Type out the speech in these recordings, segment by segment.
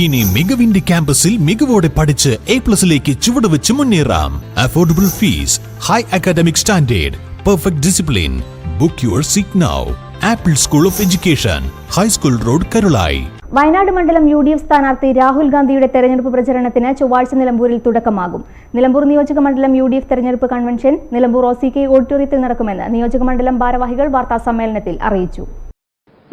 ഇനി മികവിന്റെ ക്യാമ്പസിൽ മികവോടെ പഠിച്ച് എ പ്ലസിലേക്ക് ചുവടുവെച്ച് മുന്നേറാം. Affordable fees high academic standard perfect discipline book your seat now apple school of education high school road Karulayi Wayanad മണ്ഡലം യു ഡി എഫ് സ്ഥാനാർത്ഥി രാഹുൽ ഗാന്ധിയുടെ തെരഞ്ഞെടുപ്പ് പ്രചരണത്തിന് ചൊവ്വാഴ്ച നിലമ്പൂരിൽ തുടക്കമാകും. നിലമ്പൂർ നിയോജക മണ്ഡലം യു ഡി എഫ് തെരഞ്ഞെടുപ്പ് convention Nilambur O C K ഓഡിറ്റോറിയത്തിൽ നടക്കുമെന്ന് നിയോജക മണ്ഡലം ഭാരവാഹികൾ വാർത്താ സമ്മേളനത്തിൽ അറിയിച്ചു.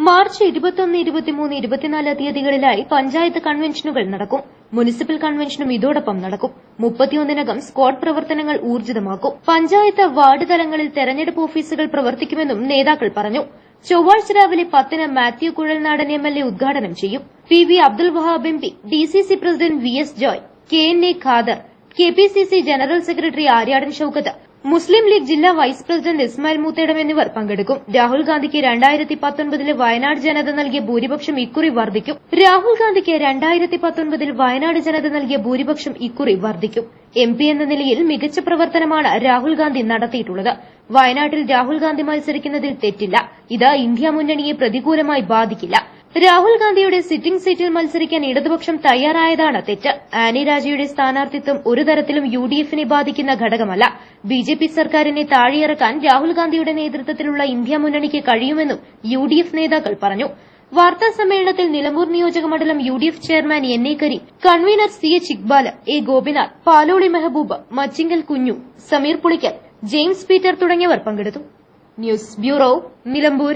മാർച്ച് ഇരുപത്തൊന്ന് ഇരുപത്തിമൂന്ന് ഇരുപത്തിനാല് തീയതികളിലായി പഞ്ചായത്ത് കൺവെൻഷനുകൾ നടക്കും. മുനിസിപ്പൽ കൺവെൻഷനും ഇതോടൊപ്പം നടക്കും. മുപ്പത്തിയൊന്നിനകം സ്ക്വാഡ് പ്രവർത്തനങ്ങൾ ഊർജിതമാക്കും. പഞ്ചായത്ത് വാർഡ് തലങ്ങളിൽ തെരഞ്ഞെടുപ്പ് ഓഫീസുകൾ പ്രവർത്തിക്കുമെന്നും നേതാക്കൾ പറഞ്ഞു. ചൊവ്വാഴ്ച രാവിലെ പത്തിന് Mathew Kuzhalnadan M L A ഉദ്ഘാടനം ചെയ്യും. P V Abdul Wahab M P D C C president V S Joy K N A Khader K P C C general secretary Aryadan Shoukath Muslim League ജില്ലാ vice president Ismail Moothedam എന്നിവർ പങ്കെടുക്കും. രാഹുൽ ഗാന്ധിക്ക് രണ്ടായിരത്തി പത്തൊൻപതിലെ വയനാട് ജനത നൽകിയ ഭൂരിപക്ഷം ഇക്കുറി വർദ്ധിക്കും. രാഹുൽ ഗാന്ധിക്ക് രണ്ടായിരത്തി പത്തൊൻപതിൽ വയനാട് ജനത നൽകിയ ഭൂരിപക്ഷം ഇക്കുറി വർദ്ധിക്കും. എം പി എന്ന നിലയിൽ മികച്ച പ്രവർത്തനമാണ് രാഹുൽ ഗാന്ധി നടത്തിയിട്ടുള്ളത്. വയനാട്ടിൽ രാഹുൽ ഗാന്ധി മത്സരിക്കുന്നതിൽ തെറ്റില്ല. ഇത് ഇന്ത്യ മുന്നണിയെ പ്രതികൂലമായി ബാധിക്കില്ല. രാഹുൽ ഗാന്ധിയുടെ സിറ്റിംഗ് സീറ്റിൽ മത്സരിക്കാൻ ഇടതുപക്ഷം തയ്യാറായതാണ് തെറ്റ്. ആനി രാജയുടെ സ്ഥാനാർത്ഥിത്വം ഒരു തരത്തിലും യു ഡി എഫിനെ ബാധിക്കുന്ന ഘടകമല്ല. ബി ജെ പി സർക്കാരിനെ താഴെയിറക്കാൻ രാഹുൽ ഗാന്ധിയുടെ നേതൃത്വത്തിലുള്ള ഇന്ത്യ മുന്നണിക്ക് കഴിയുമെന്നും യു ഡി എഫ് നേതാക്കൾ പറഞ്ഞു. വാർത്താ സമ്മേളനത്തിൽ നിലമ്പൂർ നിയോജക മണ്ഡലം U D F chairman N A Kareem convener C H Iqbal A Gopinath Paloli Mehboob Machingal Kunju Sameer Pulikkal James Peter തുടങ്ങിയവർ പങ്കെടുത്തു. News bureau Nilambur.